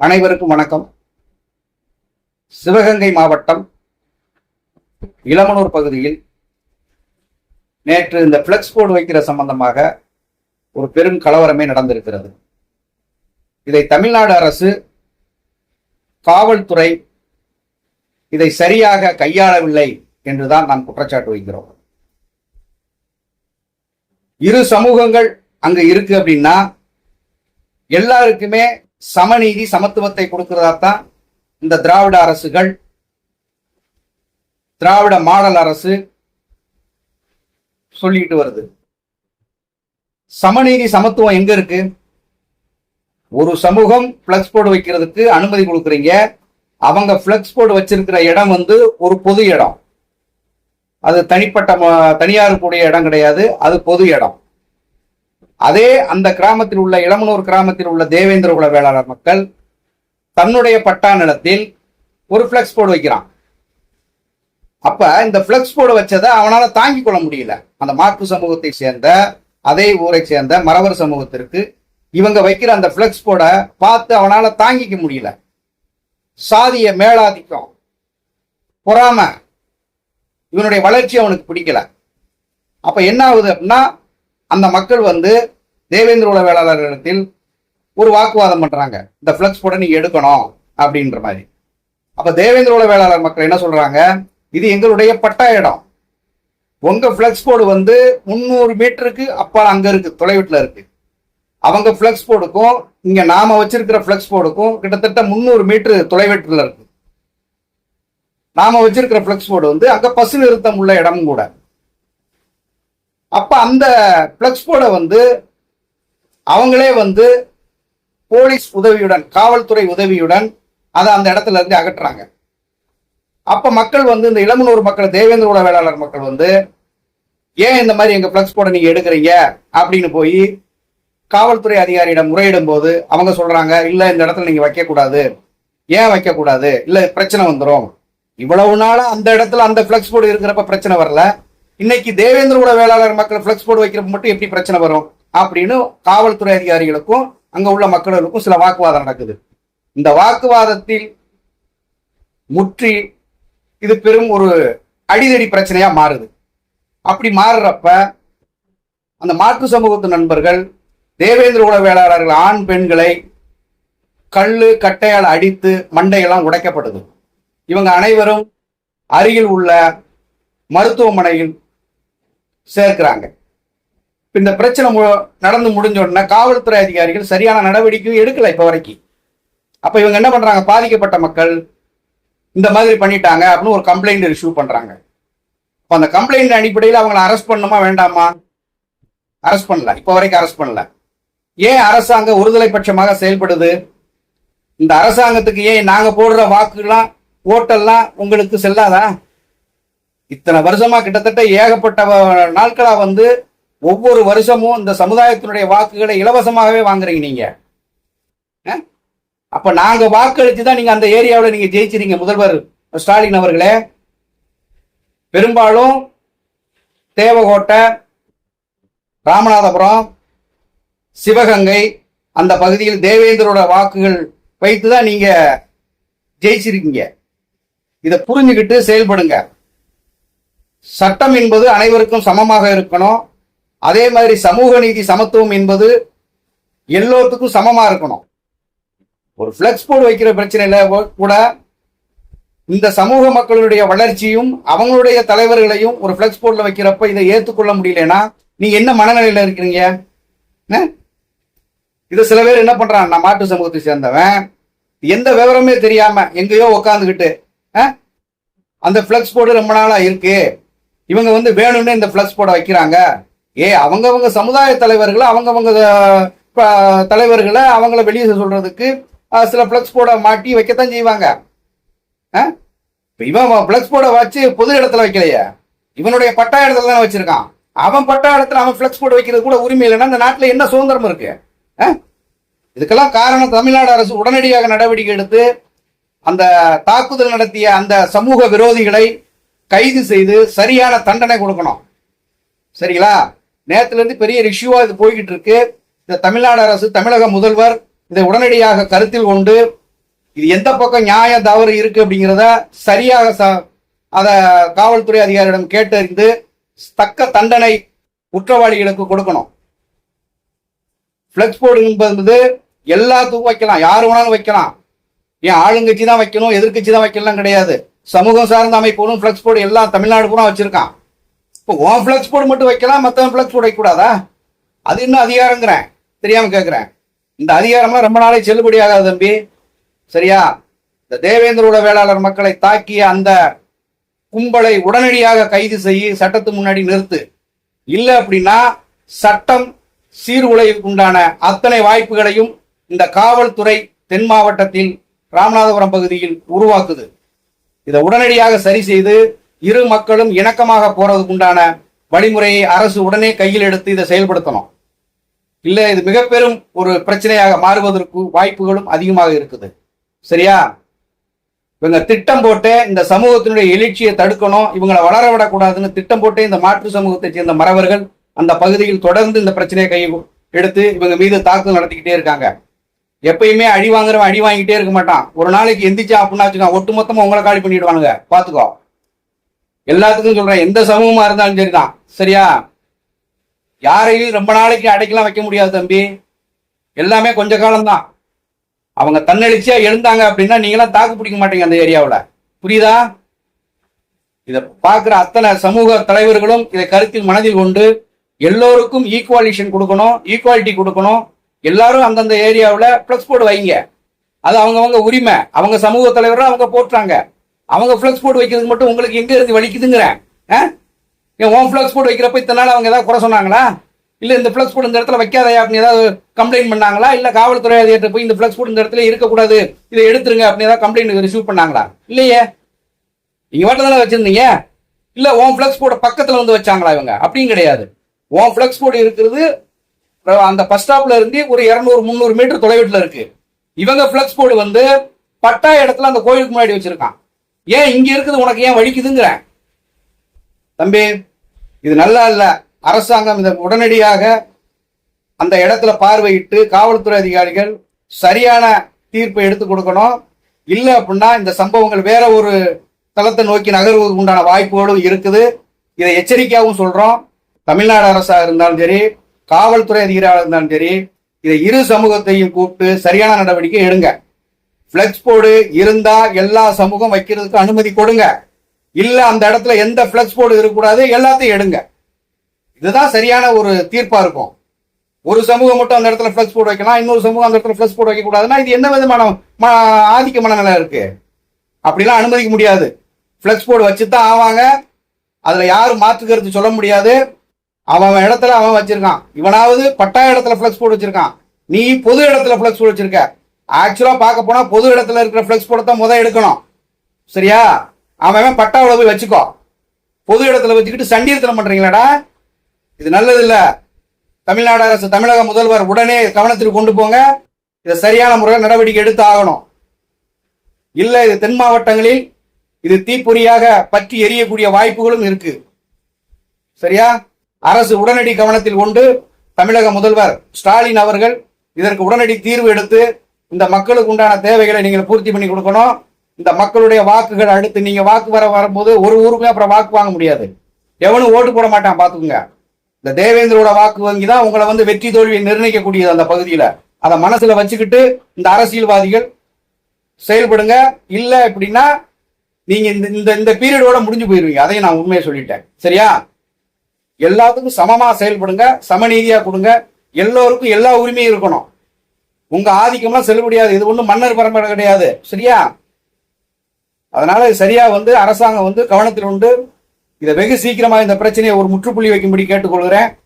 அனைவருக்கும் வணக்கம். சிவகங்கை மாவட்டம் இளமனூர் பகுதியில் நேற்று இந்த ஃப்ளெக்ஸ் போர்டு வைக்கிற சம்பந்தமாக ஒரு பெரும் கலவரமே நடந்திருக்கிறது. இதை தமிழ்நாடு அரசு காவல்துறை இதை சரியாக கையாளவில்லை என்றுதான் நாம் குற்றச்சாட்டு வைக்கிறோம். இரு சமூகங்கள் அங்க இருக்கு அப்படின்னா எல்லாருக்குமே சமநீதி சமத்துவத்தை கொடுக்கிறதா தான் இந்த திராவிட அரசுகள் திராவிட மாடல் அரசு சொல்லிட்டு வருது. சமநீதி சமத்துவம் எங்க இருக்கு? ஒரு சமூகம் பிளக்ஸ் போர்டு வைக்கிறதுக்கு அனுமதி கொடுக்குறீங்க. அவங்க பிளக்ஸ் போர்டு வச்சிருக்கிற இடம் வந்து ஒரு பொது இடம். அது தனிப்பட்ட ம- தனியாருக்குடைய இடம் கிடையாது. அது பொது இடம். அதே அந்த கிராமத்தில் உள்ள இளமனூர் கிராமத்தில் உள்ள தேவேந்திர குல வேளாளர் மக்கள் தன்னுடைய பட்டா நிலத்தில் ஒரு ஃப்ளெக்ஸ் போர்டு வைக்கிறான். அப்ப இந்த ஃப்ளெக்ஸ் போர்டு வச்சதை அவனால தாங்கிக் கொள்ள முடியல. அந்த மாற்று சமூகத்தை சேர்ந்த அதே ஊரை சேர்ந்த மறவர் சமூகத்திற்கு இவங்க வைக்கிற அந்த பிளக்ஸ் போர்டை பார்த்து அவனால தாங்கிக்க முடியல. சாதிய மேலாதிக்கம் பொறாம இவனுடைய வளர்ச்சி அவனுக்கு பிடிக்கல. அப்ப என்ன ஆகுது அப்படின்னா அந்த மக்கள் வந்து தேவேந்திர உல வேளாளர்களிடத்தில் ஒரு வாக்குவாதம் பண்றாங்க. இந்த ஃப்ளக்ஸ் போட நீங்க எடுக்கணும் அப்படின்ற மாதிரி. அப்ப தேவேந்திர வேளாளர் மக்கள் என்ன சொல்றாங்க? இது எங்களுடைய பட்டா இடம். உங்க ஃப்ளக்ஸ் போர்டு வந்து முந்நூறு மீட்டருக்கு அப்பா அங்க இருக்கு தொலைவீட்டில் இருக்கு. அவங்க ஃப்ளக்ஸ் போர்டுக்கும் இங்க நாம வச்சிருக்கிற ஃப்ளக்ஸ் போர்டுக்கும் கிட்டத்தட்ட முந்நூறு மீட்டர் தொலைவீட்டில் இருக்கு. நாம வச்சிருக்கிற ஃப்ளக்ஸ் போர்டு வந்து அங்க பசு நிறுத்தம் உள்ள இடமும் கூட. அப்போ அந்த ஃப்ளெக்ஸ் போர்டை வந்து அவங்களே வந்து போலீஸ் உதவியுடன் காவல்துறை உதவியுடன் அதை அந்த இடத்துல இருந்து அகற்றுறாங்க. அப்போ மக்கள் வந்து இந்த இளமனூர் மக்கள் தேவேந்திர வேளாளர் மக்கள் வந்து ஏன் இந்த மாதிரி எங்கள் பிளக்ஸ் போர்டை நீங்கள் எடுக்கிறீங்க? அப்படின்னு போய் காவல்துறை அதிகாரியிடம் முறையிடும் போது அவங்க சொல்கிறாங்க இல்லை இந்த இடத்துல நீங்கள் வைக்கக்கூடாது. ஏன் வைக்கக்கூடாது? இல்லை பிரச்சனை வந்துடும் இவ்வளவு நாளாக அந்த இடத்துல அந்த ஃப்ளெக்ஸ் போர்டு இருக்கிறப்ப பிரச்சனை வரல. இன்னைக்கு தேவேந்திர வேளாளர் மக்கள் பிளக்ஸ் போர்டு வைக்கிறப்ப மட்டும் எப்படி பிரச்சனை வரும்? அப்படின்னு காவல்துறை அதிகாரிகளுக்கும் அங்க உள்ள மக்களுக்கும் சில வாக்குவாதம் நடக்குது. இந்த வாக்குவாதத்தில் முற்றி இது பெரும் ஒரு அடிதடி பிரச்சனையா மாறுது. அப்படி மாறுறப்ப அந்த மாற்று சமூகத்து நண்பர்கள் தேவேந்திர உல வேளாளர்கள் ஆண் பெண்களை கல்லு கட்டையால் அடித்து மண்டையெல்லாம் உடைக்கப்படுது. இவங்க அனைவரும் அருகில் உள்ள மருத்துவமனையில் சேர்க்கிறாங்க. இந்த பிரச்சனை மு- நடந்து முடிஞ்ச உடனே காவல்துறை அதிகாரிகள் சரியான நடவடிக்கையும் எடுக்கலை இப்போ வரைக்கும். அப்போ இவங்க என்ன பண்ணுறாங்க பாதிக்கப்பட்ட மக்கள் இந்த மாதிரி பண்ணிட்டாங்க அப்படின்னு ஒரு கம்ப்ளைண்ட் இஷ்யூ பண்ணுறாங்க இப்போ அந்த கம்ப்ளைண்ட் அடிப்படையில் அவங்களை அரெஸ்ட் பண்ணுமா வேண்டாமா? அரெஸ்ட் பண்ணல. இப்போ வரைக்கும் அரெஸ்ட் பண்ணல. ஏன் அரசாங்கம் ஒருதலை பட்சமாக செயல்படுது? இந்த அரசாங்கத்துக்கு ஏன் நாங்கள் போடுற வாக்குலாம் ஓட்டெல்லாம் உங்களுக்கு செல்லாதா? இத்தனை வருஷமா கிட்டத்தட்ட ஏகப்பட்ட நாட்களா வந்து ஒவ்வொரு வருஷமும் இந்த சமுதாயத்தினுடைய வாக்குகளை இலவசமாகவே வாங்குறீங்க நீங்க. அப்ப நாங்க வாக்களித்து தான் நீங்க அந்த ஏரியாவில் நீங்க ஜெயிச்சிருங்க முதல்வர் ஸ்டாலின் அவர்களே. பெரும்பாலும் தேவகோட்டை ராமநாதபுரம் சிவகங்கை அந்த பகுதியில் தேவேந்திரோட வாக்குகள் வைத்து தான் நீங்க ஜெயிச்சிருக்கீங்க. இதை புரிஞ்சுக்கிட்டு செயல்படுங்க. சட்டம் என்பது அனைவருக்கும் சமமாக இருக்கணும். அதே மாதிரி சமூக நீதி சமத்துவம் என்பது எல்லோருக்கும் சமமா இருக்கணும். ஒரு ஃப்ளெக்ஸ் போர்டு வைக்கிற பிரச்சனையில கூட இந்த சமூக மக்களுடைய வளர்ச்சியும் அவங்களுடைய தலைவர்களையும் ஒரு ஃப்ளெக்ஸ் போர்டில் வைக்கிறப்ப இதை ஏற்றுக்கொள்ள முடியலன்னா நீங்க என்ன மனநிலையில இருக்கிறீங்க? இது சில பேர் என்ன பண்றான் நான் மாட்டு சமூகத்தை சேர்ந்தவன். எந்த விவரமே தெரியாம எங்கேயோ உக்காந்துக்கிட்டு அந்த ஃபிளக்ஸ் போர்டு ரொம்ப நாளா இருக்கு. இவங்க வந்து வேணும்னு இந்த ஃப்ளக்ஸ் போட வைக்கிறாங்க. ஏ அவங்கவங்க சமுதாய தலைவர்களை அவங்கவங்க தலைவர்களை அவங்கள வெளியே சொல்றதுக்கு சில ஃபிளக்ஸ் போர்டை மாட்டி வைக்கத்தான் செய்வாங்க. இவன் ஃபிளக்ஸ் போர்டை வச்சு பொது இடத்துல வைக்கலையே. இவனுடைய பட்டா இடத்துல தானே வச்சிருக்கான். அவன் பட்டா இடத்துல அவன் ஃப்ளக்ஸ் போர்டு வைக்கிறது கூட உரிமை இல்லைன்னா இந்த நாட்டில் என்ன சுதந்திரம் இருக்கு? இதுக்கெல்லாம் காரணம் தமிழ்நாடு அரசு உடனடியாக நடவடிக்கை எடுத்து அந்த தாக்குதல் நடத்திய அந்த சமூக விரோதிகளை கைது செய்து சரியான தண்டனை கொடுக்கணும். சரிங்களா? நேரத்திலிருந்து பெரிய இஷ்யூவாக இது போய்கிட்டு இருக்கு இந்த தமிழ்நாடு அரசு தமிழக முதல்வர் இதை உடனடியாக கருத்தில் கொண்டு இது எந்த பக்கம் நியாயம் தவறு இருக்கு அப்படிங்கிறத சரியாக ச- அதை காவல்துறை அதிகாரியிடம் கேட்டறிந்து தக்க தண்டனை குற்றவாளிகளுக்கு கொடுக்கணும். ஃப்ளெக்ஸ் போர்டு என்பது எல்லாத்துக்கும் வைக்கலாம். யார் வேணாலும் வைக்கலாம். ஏன் ஆளுங்கட்சி தான் வைக்கணும் எதிர்க்கட்சி தான் வைக்கலாம் கிடையாது. சமூகம் சார்ந்த அமைப்புகளும் ஃப்ளக்ஸ் போர்டு எல்லாம் தமிழ்நாடு பூரா வச்சிருக்கான். இப்போ உன் ஃப்ளெக்ஸ் போர்டு மட்டும் வைக்கலாம் மற்றவன் ஃப்ளக்ஸ் போர்டு வைக்கக்கூடாதா? அது இன்னும் அதிகாரங்கிறேன். தெரியாம கேட்குறேன் இந்த அதிகாரம்லாம் ரொம்ப நாளை செல்லுபடியாகாது தம்பி. சரியா? இந்த தேவேந்திரோட வேளாளர் மக்களை தாக்கிய அந்த கும்பலை உடனடியாக கைது செய்ய சட்டத்து முன்னாடி நிறுத்து. இல்லை அப்படின்னா சட்டம் சீர்குலைவுக்கு உண்டான அத்தனை வாய்ப்புகளையும் இந்த காவல்துறை தென் மாவட்டத்தில் ராமநாதபுரம் பகுதியில் உருவாக்குது. இதை உடனடியாக சரி செய்து இரு மக்களும் இணக்கமாக போறதுக்கு உண்டான வழிமுறையை அரசு உடனே கையில் எடுத்து இதை செயல்படுத்தணும். இல்ல இது மிக பெரும் ஒரு பிரச்சனையாக மாறுவதற்கு வாய்ப்புகளும் அதிகமாக இருக்குது. சரியா? இவங்க திட்டம் போட்டு இந்த சமூகத்தினுடைய எழுச்சியை தடுக்கணும் இவங்களை வளர விடக்கூடாதுன்னு திட்டம் போட்டு இந்த மாற்று சமூகத்தை சேர்ந்த மறவர்கள் அந்த பகுதியில் தொடர்ந்து இந்த பிரச்சனையை கை எடுத்து இவங்க மீது தாக்குதல் நடத்திக்கிட்டே இருக்காங்க. எப்பயுமே அடி வாங்குறவன் அடி வாங்கிட்டே இருக்க மாட்டான். ஒரு நாளைக்கு எந்திரிச்சா அப்படின்னா வச்சுக்கோ ஒட்டு மொத்தமா உங்களை காலி பண்ணிடுவானுங்க. பாத்துக்கோ. எல்லாத்துக்கும் சொல்றேன் எந்த சமூகமா இருந்தாலும் சரிதான். சரியா? யாரையும் ரொம்ப நாளைக்கு அடைக்கலாம் வைக்க முடியாது தம்பி. எல்லாமே கொஞ்ச காலம்தான். அவங்க தன்னெழுச்சியா எழுந்தாங்க அப்படின்னா நீங்களாம் தாக்கு பிடிக்க மாட்டீங்க அந்த ஏரியாவில். புரியுதா? இதை பார்க்குற அத்தனை சமூக தலைவர்களும் இதை கருத்தில் மனதில் கொண்டு எல்லோருக்கும் ஈக்குவாலிஷன் கொடுக்கணும் ஈக்குவாலிட்டி கொடுக்கணும். எல்லாரும் அந்தந்த ஏரியாவில் ஃப்ளெக்ஸ் போர்டு வைங்க. அது அவங்கவுங்க உரிமை. அவங்க சமூக தலைவராக அவங்க போட்டுறாங்க அவங்க ஃப்ளெக்ஸ் போர்டு வைக்கிறதுக்கு மட்டும் உங்களுக்கு எங்கே இருந்து வலிக்குதுங்கிறேன். ஆ? ஏன் ஓம் ஃப்ளெக்ஸ் போர்டு வைக்கிறப்ப இத்தனை நாள் அவங்க ஏதாவது குறை சொன்னாங்களா? இல்லை இந்த ஃப்ளெக்ஸ் போர்டு இந்த இடத்துல வைக்காதயா அப்படின்னு ஏதாவது கம்ப்ளைண்ட் பண்ணாங்களா? இல்லை காவல்துறை அதிகாரி போய் இந்த ஃப்ளெக்ஸ் போர்டு இந்த இடத்துல இருக்கக்கூடாது இதை எடுத்துருங்க அப்படின்னு ஏதாவது கம்ப்ளைண்ட் ரிசீவ் பண்ணாங்களா? இல்லையே. நீங்கள் மட்டும் தானே வச்சுருந்தீங்க? இல்லை ஓம் ஃப்ளெக்ஸ் போர்டு பக்கத்தில் வந்து வச்சாங்களா இவங்க? அப்படின்னு கிடையாது. ஓம் ஃப்ளெக்ஸ் போர்டு இருக்கிறது அந்த பஸ் ஸ்டாப்ல இருந்து ஒரு இருநூறு முந்நூறு மீட்டர் தொலைவீட்டில் இருக்கு. இவங்க ஃப்ளெக்ஸ் போர்டு வந்து பட்டா இடத்துல அந்த கோயிலுக்கு முன்னாடி வச்சிருக்கான். ஏன் இங்க இருக்குது உனக்கு ஏன் வலிக்குதுங்கிற? தம்பி இது நல்லா இல்ல. அரசாங்கம் இதை உடனடியாக அந்த இடத்துல பார்வையிட்டு காவல்துறை அதிகாரிகள் சரியான தீர்ப்பை எடுத்து கொடுக்கணும். இல்லை அப்படின்னா இந்த சம்பவங்கள் வேற ஒரு தளத்தை நோக்கி நகர்வதற்கு உண்டான வாய்ப்புகளும் இருக்குது. இதை எச்சரிக்கையாகவும் சொல்றோம். தமிழ்நாடு அரசாக இருந்தாலும் சரி காவல்துறை அதிகாரியாக இருந்தாலும் சரி இதை இரு சமூகத்தையும் கூப்பிட்டு சரியான நடவடிக்கை எடுங்க. ஃப்ளெக்ஸ் போர்டு இருந்தா எல்லா சமூகம் வைக்கிறதுக்கு அனுமதி கொடுங்க. இல்ல அந்த இடத்துல எந்த ஃப்ளெக்ஸ் போர்டு இருக்கக்கூடாது எல்லாத்தையும் எடுங்க. இதுதான் சரியான ஒரு தீர்ப்பா இருக்கும். ஒரு சமூகம் மட்டும் அந்த இடத்துல ஃப்ளெக்ஸ் போர்டு வைக்கலாம் இன்னொரு சமூகம் அந்த இடத்துல ஃபிளெக்ஸ் போர்டு வைக்கக்கூடாதுன்னா இது என்ன விதமான ம- ஆதிக்க மனநிலை இருக்கு? அப்படிலாம் அனுமதிக்க முடியாது. ஃப்ளெக்ஸ் போர்டு வச்சு தான் ஆவாங்க. அதுல யாரும் மாற்று சொல்ல முடியாது. அவன் அவன் இடத்துல அவன் வச்சிருக்கான். இவனாவது பட்டா இடத்துல ஃப்ளெக்ஸ் போட்டு வச்சிருக்கான். நீ பொது இடத்துல ஃப்ளெக்ஸ் போட்டு வச்சிருக்க. ஆக்சுவலா பார்க்க போனா பொது இடத்துல இருக்கிற ஃப்ளெக்ஸ் போர்டு தான் முத எடுக்கணும். சரியா? அவன் அவன் பட்டாவில் போய் வச்சுக்கோ. பொது இடத்துல வச்சுக்கிட்டு சண்டீரத்தில் பண்றீங்களாடா? இது நல்லது இல்லை. தமிழ்நாடு அரசு தமிழக முதல்வர் உடனே கவனத்திற்கு கொண்டு போங்க. இதை சரியான முறையில் நடவடிக்கை எடுத்து ஆகணும். இல்லை இது தென் மாவட்டங்களில் இது தீப்பொறியாக பற்றி எரியக்கூடிய வாய்ப்புகளும் இருக்கு. சரியா? அரசு உடனடி கவனத்தில் கொண்டு தமிழக முதல்வர் ஸ்டாலின் அவர்கள் இதற்கு உடனடி தீர்வு எடுத்து இந்த மக்களுக்கு உண்டான தேவைகளை நீங்கள் பூர்த்தி பண்ணி கொடுக்கணும். இந்த மக்களுடைய வாக்குகள் அடுத்து நீங்க வாக்கு வர வரும்போது ஒரு ஊருக்குமே அப்புறம் வாக்கு வாங்க முடியாது. எவனும் ஓட்டு போட மாட்டான் பாத்துக்குங்க. இந்த தேவேந்திரோட வாக்கு வங்கி தான் உங்களை வந்து வெற்றி தோல்வியை நிர்ணயிக்கக்கூடியது அந்த பகுதியில. அதை மனசுல வச்சுக்கிட்டு இந்த அரசியல்வாதிகள் செயல்படுங்க. இல்லை அப்படின்னா நீங்க இந்த இந்த இந்த பீரியடோட முடிஞ்சு போயிருவீங்க. அதையும் நான் உண்மையை சொல்லிட்டேன். சரியா? எல்லாத்துக்கும் சமமாக செயல்படுங்க சமநீதியாக கொடுங்க. எல்லோருக்கும் எல்லா உரிமையும் இருக்கணும். உங்க ஆதிக்கம்லாம் செல்லுபடியாது இது ஒன்றும் மன்னர் பரம்பரை கிடையாது. சரியா? அதனால சரியாக சரியா வந்து அரசாங்கம் வந்து கவனத்தில் உண்டு. இதை வெகு சீக்கிரமா இந்த பிரச்சனையை ஒரு முற்றுப்புள்ளி வைக்கும்படி கேட்டுக்கொள்கிறேன்.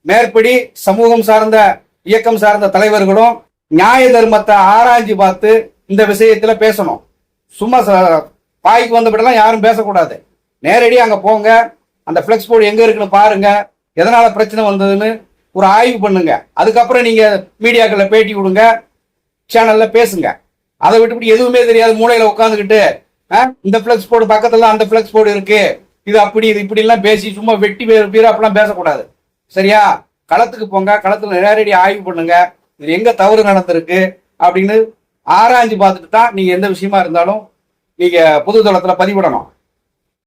மேற்படி சமூகம் சார்ந்த இயக்கம் சார்ந்த தலைவர்களும் நியாய தர்மத்தை ஆராய்ஞ்சு பார்த்து இந்த விஷயத்துல பேசணும். சும்மா ச- வந்தபடிலாம் யாரும் பேசக்கூடாது. நேரடி அங்கே போங்க. அந்த ஃப்ளெக்ஸ் போர்டு எங்கே இருக்குன்னு பாருங்க. எதனால் பிரச்சனை வந்ததுன்னு ஒரு ஆய்வு பண்ணுங்க. அதுக்கப்புறம் நீங்கள் மீடியாக்களில் பேட்டி கொடுங்க. சேனலில் பேசுங்க. அதை விட்டுவிட்டு எதுவுமே தெரியாது மூளையில் உட்காந்துக்கிட்டு இந்த ஃப்ளெக்ஸ் போர்டு பக்கத்தில் அந்த ஃப்ளெக்ஸ் போர்டு இருக்கு. இது அப்படி இது இப்படிலாம் பேசி சும்மா வெட்டி பேர் பேர் அப்படிலாம் பேசக்கூடாது. சரியா? களத்துக்கு போங்க. களத்தில் நேரடி ஆய்வு பண்ணுங்க. இது எங்கே தவறு நடந்திருக்கு அப்படின்னு ஆராய்ஞ்சு பார்த்துட்டு தான் நீங்கள் எந்த விஷயமா இருந்தாலும் நீங்கள் பொது தளத்தில் பதிவிடணும்.